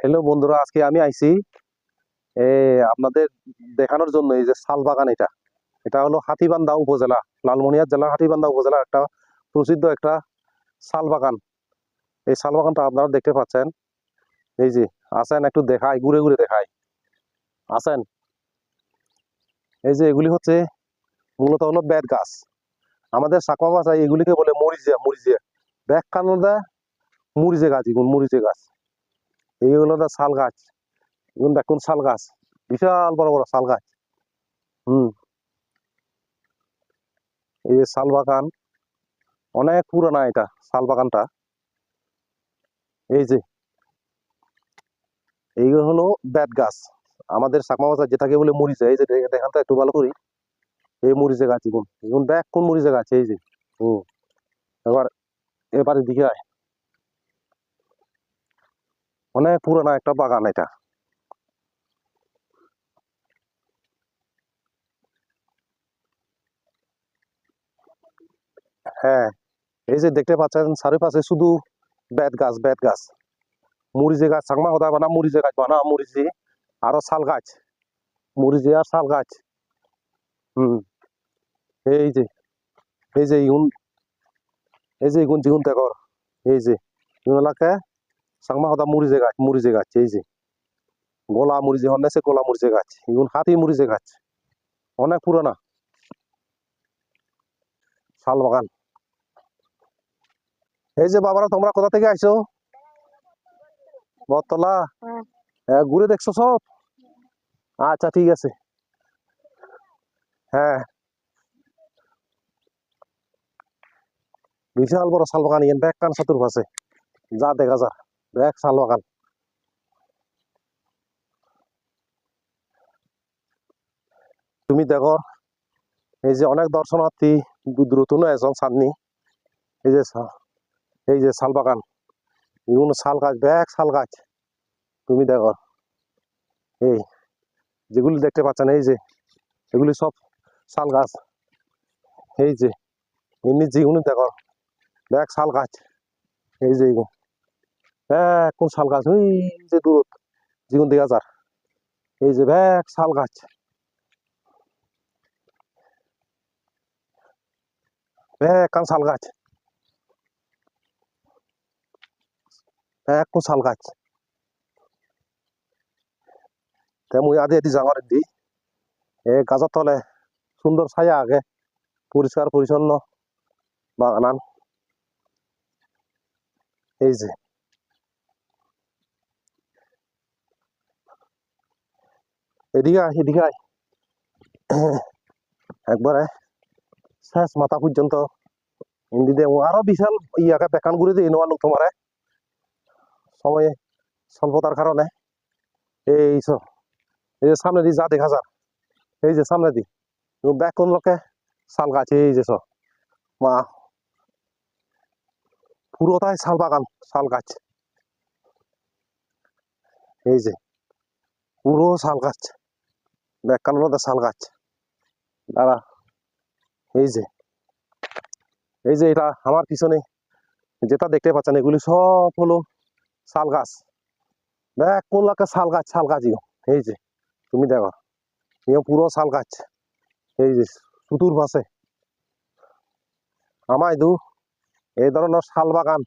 Hello বন্ধুরা, আজকে আমি আইছি, এ, আপনাদের দেখানোর জন্য এই যে শাল বাগান এটা। এটা হলো হাতিবান্ধা উপজেলা, লালমনিরহাট জেলা হাতিবান্ধা উপজেলা একটা প্রসিদ্ধ একটা শাল বাগান। এই শাল বাগানটা আপনারা দেখতে পাচ্ছেন। এই যে, আসেন একটু দেখাই, ঘুরে ঘুরে দেখাই। আসেন। এই যে এগুলি হচ্ছে মূলত হলো বেত গাছ। আমাদের সাকমা ভাষায় এগুলিকে বলে মরিচিয়া মরিচিয়া ব্যাগ কানদা মরিচে গাছ এগুলো মরিচে গাছ। এইগুলো তো শাল গাছ। এগুলো দেখুন শাল গাছ? বিশাল বড় বড় শাল গাছ। হুম। এই যে শাল বাগান, অনেক পুরানা এটা শাল বাগানটা। এই যে। এইগুলো হলো ব্যাট গাছ। আমাদের চাকমা ভাষা যেটাকে বলে মরিচে, এই যে দেখান তো একটু ভালো করি। এই মরিচে গাছ এগুন এগুন ব্যাগ কোন মরিচে গাছ, এই যে। হুম। এবার এবারে দিকে আয়। অনেক পুরানা একটা বাগান এটা। হ্যাঁ এই যে দেখতে পাচ্ছেন চারিপাশে শুধু বেত গাছ বেত গাছ। মরিচে গাছ চাকমা কথা বানা মরিচে গাছ বানা মরিচে আরও শাল গাছ, মরিচে আর শাল গাছ। হুম, এই যে এই যে ইগুন এই যে ইগুন জিগুন দেখর এই যে ইগুনলাকে চাকমা কথা মরিচে গাছ মরিচে গাছ এই যে। গোলা মরিচে হন্নেছে গোলা মরিচে গাছ ইগুন হাতি মরিচে গাছ। অনেক পুরানা। শাল বাগান। এই যে বাবারা তোমরা কোথা থেকে আইছো? বটতলা? হ্যাঁ। ঘুরে দেখছ সব? আচ্ছা ঠিক আছে। হ্যাঁ। বিশাল বড় শাল বাগান ইয়ান ব্যাগ কান সাতুর পাশে। যা দেখা যা ব্যাগ বাগান তুমি দেখো, এই যে অনেক দর্শনার্থী দ্রুতন এজন সামনি। এই যে এই যে শাল বাগান। এগুলো শাল গাছ, ব্যাগ শাল গাছ। তুমি দেখো, এই যেগুলি দেখতে পাচ্ছেন এই যে, এগুলি সব শাল গাছ। এই যে, এমনি যেগুলো দেখো, ব্যাগ শাল গাছ। এই যে কোন শাল গাছ? ওই যে দূরত যেগুলো দেখা যার এই যে ব্যাগ শাল গাছ। ব্যাগ কান শাল গাছ? কোন শাল গাছ? তে মুই আদি আদি যাওয়ার দি এ গাছের তলে সুন্দর ছায়া আগে, পরিষ্কার, পরিচ্ছন্ন বাগানান এই যে। এদিকে আয় এদিকে আয়। একবারে শেষ মাথা পর্যন্ত হিন্দি দে আরও বিশাল ইয়াকে বেকান ঘুরে দিয়ে নেওয়া লোক তোমারে। সময়ে স্বল্পতার কারণে। এই এই যে সামনে দিয়ে যা, দেখা যার এই যে সামনে দি। ব্যাক কোন লোকে? শাল গাছ, এই যে মা। পুরোটাই শাল বাগান, শাল গাছ। এই যে, পুরো শাল গাছ। মধ্যে শাল গাছ। দাঁড়া, এই যে এই যে এটা আমার পিছনে যেটা দেখতে পাচ্ছেন, এগুলি সব হলো শাল গাছ। ব্যাক কোন শাল গাছ শাল গাছ এই যে, তুমি দেখো ইও পুরো শাল গাছ। এই যে চতুর পাশে। আমায় দু, এই ধরনের শাল বাগান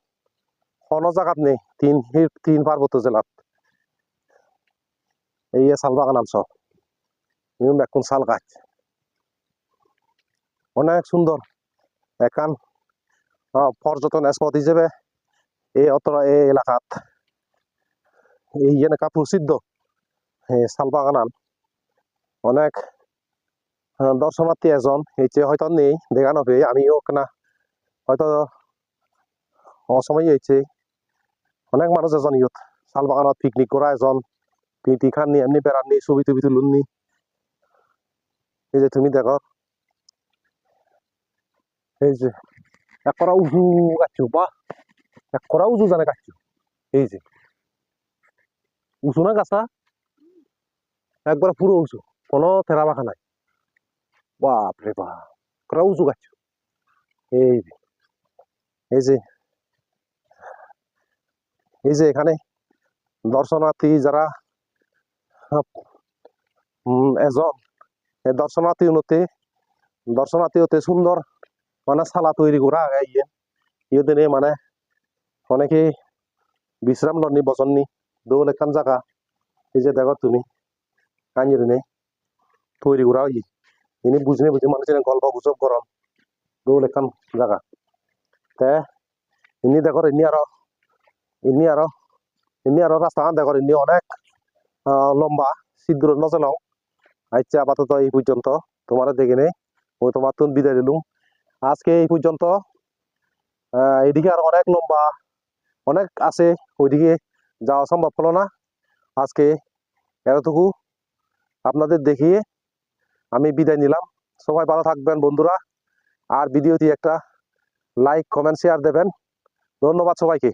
কোনো জায়গাত নেই, তিন তিন পার্বত্য জেলাত। এই শাল বাগান আনছ ইউন এখন শাল গাছ। অনেক সুন্দর। এখান পর্যটন স্পট হিসেবে এই অতরা এই এলাকাত এই এলাকা প্রসিদ্ধ শাল বাগান। অনেক দর্শনার্থী এজন, এইচে হয়তো নেই, দেখা নবে আমিও না, হয়তো অসময় হয়েছে অনেক মানুষ এজন ইয়ত, শাল বাগানত পিকনিক করা এজন পিকনিক খান নি এমনি বেড়ান নি ছবি টবি তুলুন নি এই যে তুমি দেখো। এই যে, এক করা উজু গাছু বা এক করা উজু জানে গাছু এই যে উঁচু না গাছা? একবার পুরো উঁচু কোনো তেরা বাখা নাই। বাপ রে বাপ করা উঁচু গাছ এই যে এই যে এই যে এখানে দর্শনার্থী যারা এজন দর্শনার্থী হতে দর্শনার্থী হতে সুন্দর মানে সালা তৈরি করা আগে ইয়ে ইয়ে মানে অনেকে বিশ্রাম লননি বসননি দৌল একখান জায়গা এই যে দেখো তুমি আঞ্জির নেই তৈরি করা হই ইনি বুঝনে বুঝে মানুষের গল্প গুজব গরম, দৌল একখান জায়গা তে ইনি দেখো ইনি আরও ইনি আরও ইনি আরও রাস্তা দেখো ইনি অনেক লম্বা, ছিদ্র নজলাও। আচ্ছা আপাতত এই পর্যন্ত। তোমার দেখে নেই ওই তোমার তুন বিদায় দিলুম আজকে এই পর্যন্ত এদিকে আর অনেক লম্বা, অনেক আছে, ওইদিকে যাওয়া সম্ভব হলো না। আজকে এতটুকু আপনাদের দেখিয়ে আমি বিদায় নিলাম। সবাই ভালো থাকবেন বন্ধুরা, আর ভিডিওটি একটা লাইক, কমেন্ট, শেয়ার দেবেন। ধন্যবাদ সবাইকে।